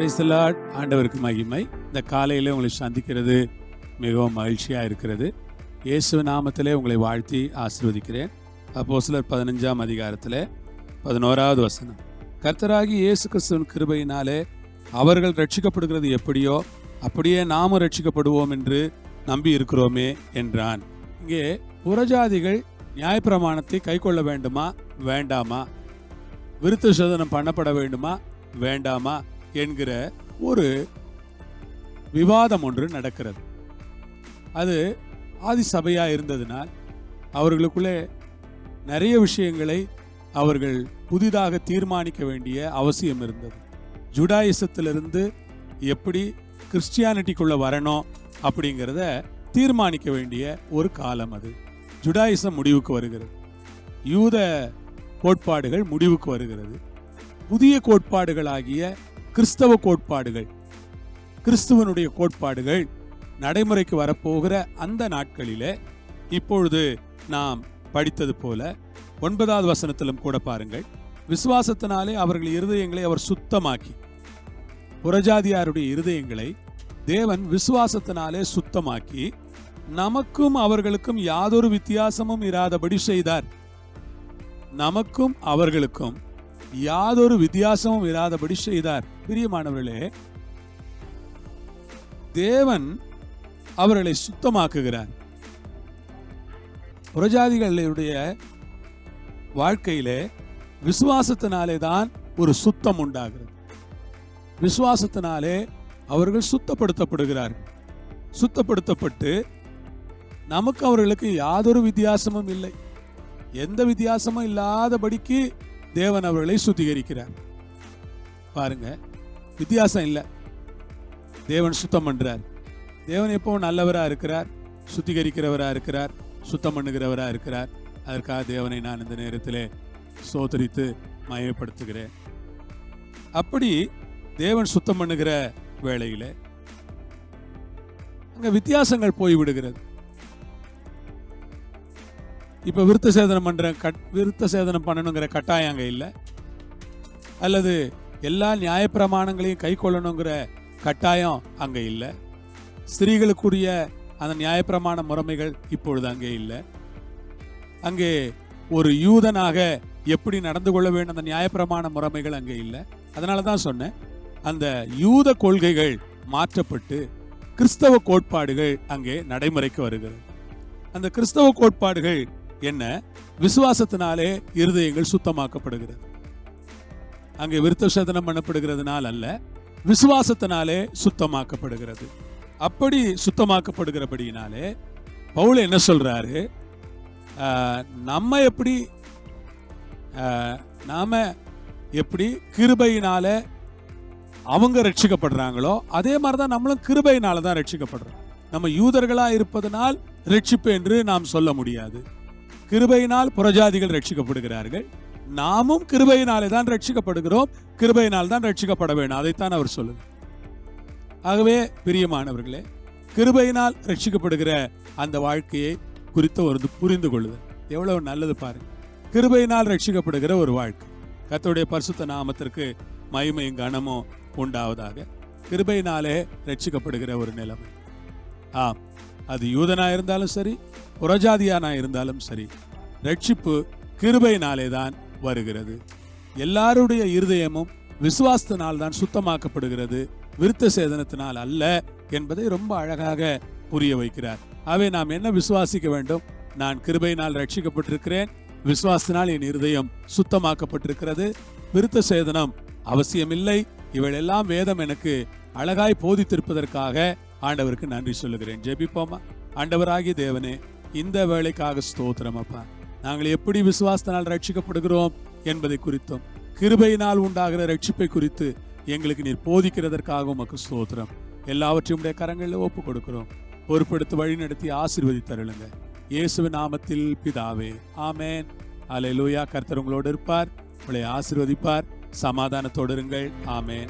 Praise ஆண்டவருக்கு மகிமை. இந்த காலையில் உங்களை சந்திக்கிறது மிகவும் மகிழ்ச்சியாக இருக்கிறது. இயேசு நாமத்திலே உங்களை வாழ்த்தி ஆசிர்வதிக்கிறேன். அப்போ சிலர் பதினஞ்சாம் அதிகாரத்தில் பதினோராவது வசனம். கர்த்தராகி இயேசு கிறிஸ்துவின் கிருபையினாலே அவர்கள் ரட்சிக்கப்படுகிறது எப்படியோ அப்படியே நாமும் ரட்சிக்கப்படுவோம் என்று நம்பி இருக்கிறோமே என்றான். இங்கே புறஜாதிகள் நியாயப்பிரமாணத்தை கைக்கொள்ள வேண்டுமா? வேண்டாமா? விருத்த சோதனம் பண்ணப்பட வேண்டுமா? வேண்டாமா? என்கிற ஒரு விவாதம் ஒன்று நடக்கிறது. அது ஆதி சபையா இருந்ததினால் அவர்களுக்குள்ளே நிறைய விஷயங்களை அவர்கள் புதிதாக தீர்மானிக்க வேண்டிய அவசியம் இருந்தது. ஜுடாயிசத்திலிருந்து எப்படி கிறிஸ்டியானிட்டிக்குள்ள வரணும் அப்படிங்கிறத தீர்மானிக்க வேண்டிய ஒரு காலம் அது. ஜுடாயிசம் முடிவுக்கு வருகிறது. யூத கோட்பாடுகள் முடிவுக்கு வருகிறது. புதிய கோட்பாடுகளாகிய கிறிஸ்தவ கோட்பாடுகள் கிறிஸ்துவனுடைய கோட்பாடுகள் நடைமுறைக்கு வரப்போகிற அந்த நாட்களிலே இப்பொழுது நாம் படித்தது போல ஒன்பதாவது வசனத்திலும் கூட பாருங்கள். விசுவாசத்தினாலே அவர்கள் இருதயங்களை அவர் சுத்தமாக்கி புறஜாதியாருடைய இருதயங்களை தேவன் விசுவாசத்தினாலே சுத்தமாக்கி நமக்கும் அவர்களுக்கும் யாதொரு வித்தியாசமும் இராதபடி செய்தார். நமக்கும் அவர்களுக்கும் யாதொரு வித்தியாசமும் இராதபடி செய்தார். பிரியமானவர்களே தேவன் அவர்களை சுத்தமாக்குகிறார். புரஜாதிகளுடைய வாழ்க்கையிலே விசுவாசத்தினாலே தான் ஒரு சுத்தம் உண்டாகிறது. விசுவாசத்தினாலே அவர்கள் சுத்தப்படுத்தப்படுகிறார்கள் சுத்தப்படுத்தப்பட்டு நமக்கு அவர்களுக்கு யாதொரு வித்தியாசமும் இல்லை. எந்த வித்தியாசமும் இல்லாதபடிக்கு தேவன் அவர்களை சுத்திகரிக்கிறார். பாருங்க வித்தியாசம் இல்லை. தேவன் சுத்தம் பண்றார். தேவன் எப்பவும் நல்லவரா இருக்கிறார்? சுத்திகரிக்கிறவரா இருக்கிறார்? சுத்தம் பண்ணுகிறவரா இருக்கிறார்? அதற்காக தேவனை நான் இந்த நேரத்திலே சோதரித்து மயப்படுத்துகிறேன் அப்படி தேவன் சுத்தம் பண்ணுகிற வேளையில் அங்க வித்தியாசங்கள் போய்விடுகிறது. இப்போ விருத்த சேதனம் பண்ணுற கட் விருத்த சேதனம் பண்ணணுங்கிற கட்டாயம் அங்கே இல்லை. அல்லது எல்லா நியாயப்பிரமாணங்களையும் கை கொள்ளணுங்கிற கட்டாயம் அங்கே இல்லை. ஸ்திரீகளுக்குரிய அந்த நியாயப்பிரமாண முறைமைகள் இப்பொழுது அங்கே இல்லை. அங்கே ஒரு யூதனாக எப்படி நடந்து கொள்ள வேண்டும் அந்த நியாயப்பிரமாண முறைமைகள் அங்கே இல்லை. அதனால தான் சொன்னேன். அந்த யூத கொள்கைகள் மாற்றப்பட்டு கிறிஸ்தவ கோட்பாடுகள் அங்கே நடைமுறைக்கு வருகிறது. அந்த கிறிஸ்தவ கோட்பாடுகள் என்ன? விசுவாசத்தினாலே இருதயங்கள் சுத்தமாக்கப்படுகிறது. அங்கே விருத்த சேதனம் பண்ணப்படுகிறதுனால் அல்ல விசுவாசத்தினாலே சுத்தமாக்கப்படுகிறது. அப்படி சுத்தமாக்கப்படுகிறபடியினாலே பவுல் என்ன சொல்றாரு? ஆஹ், நம்ம எப்படி ஆஹ், நாம எப்படி கிருபையினால அவங்க ரட்சிக்கப்படுறாங்களோ அதே மாதிரி தான் நம்மளும் கிருபையினால தான் ரட்சிக்கப்படுறோம். நம்ம யூதர்களா இருப்பதனால் ரட்சிப்பு என்று நாம் சொல்ல முடியாது. கிருபையினால் புறஜாதிகள் ரட்சிக்கப்படுகிறார்கள். நாமும் கிருபையினாலே தான் ரட்சிக்கப்படுகிறோம். கிருபையினால் தான் ரட்சிக்கப்பட வேண்டும். அதைத்தான் அவர் சொல்லுது ஆகவே பிரியமானவர்களே கிருபையினால் ரட்சிக்கப்படுகிற அந்த வாழ்க்கையை குறித்த ஒரு புரிந்து கொள்ளுதல். எவ்வளவு நல்லது பாருங்க. கிருபையினால் ரட்சிக்கப்படுகிற ஒரு வாழ்க்கை. கத்தோடைய பரிசுத்த நாமத்திற்கு மகிமையும் கனமும் உண்டாவதாக. கிருபையினாலே ரட்சிக்கப்படுகிற ஒரு நிலைமை. ஆம். அது யூதனா இருந்தாலும் சரி புறஜாதியானா இருந்தாலும் சரி ரட்சிப்பு கிருபையினாலே தான் வருகிறது. எல்லாருடைய இருதயமும் விசுவாசத்தினால் தான் சுத்தமாக்கப்படுகிறது விருத்த சேதனத்தினால் அல்ல என்பதை ரொம்ப அழகாக புரிய வைக்கிறார். அவை நாம் என்ன விசுவாசிக்க வேண்டும்? நான் கிருபையினால் ரட்சிக்கப்பட்டிருக்கிறேன் விசுவாசத்தினால் என் இருதயம் சுத்தமாக்கப்பட்டிருக்கிறது விருத்த சேதனம் அவசியமில்லை இவையெல்லாம் வேதம் எனக்கு அழகாய் போதித்திருப்பதற்காக ஆண்டவருக்கு நன்றி சொல்லுகிறேன். ஜெபிப்போமா? ஆண்டவராகிய தேவனே இந்த வேலைக்காக ஸ்தோத்திரம் அப்பா. நாங்கள் எப்படி விசுவாசத்தினால் ரட்சிக்கப்படுகிறோம் என்பதை குறித்தும் கிருபையினால் உண்டாகிற ரட்சிப்பை குறித்து எங்களுக்கு நீர் போதிக்கிறதற்காக உமக்கு ஸ்தோத்திரம். எல்லாவற்றையும் உடைய கரங்களில் ஒப்பு கொடுக்கிறோம் பொறுப்பெடுத்து வழி நடத்தி ஆசீர்வதித்தருளுங்க. இயேசு நாமத்தில் பிதாவே ஆமேன். அலை லூயா கர்த்தர் உங்களோடு இருப்பார். உங்களை ஆசீர்வதிப்பார். சமாதானத்தோடு இருங்கள். ஆமேன்.